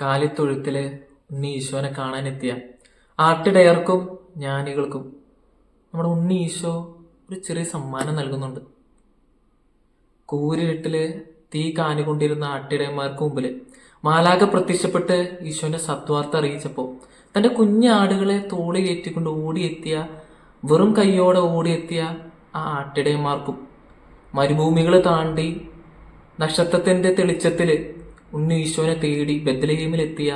കാലിത്തൊഴുത്തിൽ ഉണ്ണി ഈശോനെ കാണാനെത്തിയ ആട്ടിടയർക്കും ജ്ഞാനികൾക്കും നമ്മുടെ ഉണ്ണി ഈശോ ഒരു ചെറിയ സമ്മാനം നൽകുന്നുണ്ട്. കൂരിട്ടിൽ തീ കാനുകൊണ്ടിരുന്ന ആട്ടിടയന്മാർക്ക് മുമ്പിൽ മാലാക പ്രത്യക്ഷപ്പെട്ട് ഈശോന്റെ സത്വാർത്ഥ അറിയിച്ചപ്പോൾ തന്റെ കുഞ്ഞാടുകളെ തോളി കയറ്റിക്കൊണ്ട് ഓടിയെത്തിയ വെറും കൈയോടെ ഓടിയെത്തിയ ആ ആട്ടിടയന്മാർക്കും മരുഭൂമികൾ താണ്ടി നക്ഷത്രത്തിന്റെ തെളിച്ചത്തിൽ ഉണ്ണി ഈശോനെ തേടി ബദലഹീമിലെത്തിയ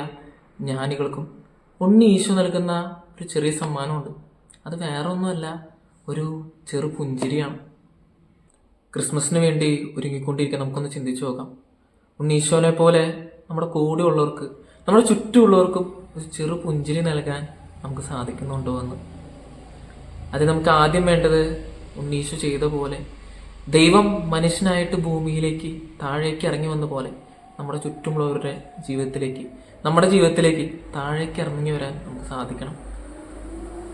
ജ്ഞാനികൾക്കും ഉണ്ണി ഈശോ നൽകുന്ന ഒരു ചെറിയ സമ്മാനമുണ്ട്. അത് വേറെ ഒന്നുമല്ല ഒരു ചെറു പുഞ്ചിരിയാണ്. ക്രിസ്മസിന് വേണ്ടി ഒരുങ്ങിക്കൊണ്ടിരിക്കാൻ നമുക്കൊന്ന് ചിന്തിച്ചു നോക്കാം. ഉണ്ണി ഈശോനെ പോലെ നമ്മുടെ കൂടെ ഉള്ളവർക്ക് നമ്മുടെ ചുറ്റുമുള്ളവർക്കും ഒരു ചെറു പുഞ്ചിരി നൽകാൻ നമുക്ക് സാധിക്കുന്നുണ്ടോ എന്ന്. അത് നമുക്ക് ആദ്യം വേണ്ടത് ഉണ്ണീശോ ചെയ്ത പോലെ ദൈവം മനുഷ്യനായിട്ട് ഭൂമിയിലേക്ക് താഴേക്ക് ഇറങ്ങി വന്ന പോലെ നമ്മുടെ ചുറ്റുമുള്ളവരുടെ ജീവിതത്തിലേക്ക് നമ്മുടെ ജീവിതത്തിലേക്ക് താഴേക്ക് ഇറങ്ങി വരാൻ നമുക്ക് സാധിക്കണം.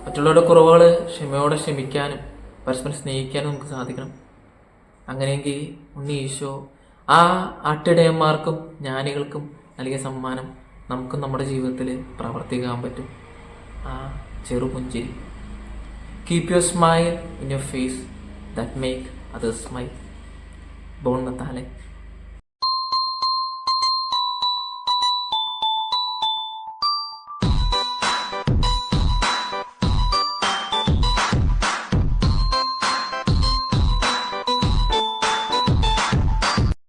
മറ്റുള്ളവരുടെ കുറവുകൾ ക്ഷമയോടെ ക്ഷമിക്കാനും പരസ്പരം സ്നേഹിക്കാനും നമുക്ക് സാധിക്കണം. അങ്ങനെയെങ്കിൽ ഉണ്ണി ഈശോ ആ ആട്ടിടയന്മാർക്കും ജ്ഞാനികൾക്കും നൽകിയ സമ്മാനം നമുക്കും നമ്മുടെ ജീവിതത്തിൽ പ്രവർത്തിക്കാൻ പറ്റും. ആ ചെറുപുഞ്ചിരി keep your smile in your face that make others smile bone നത്താലെ.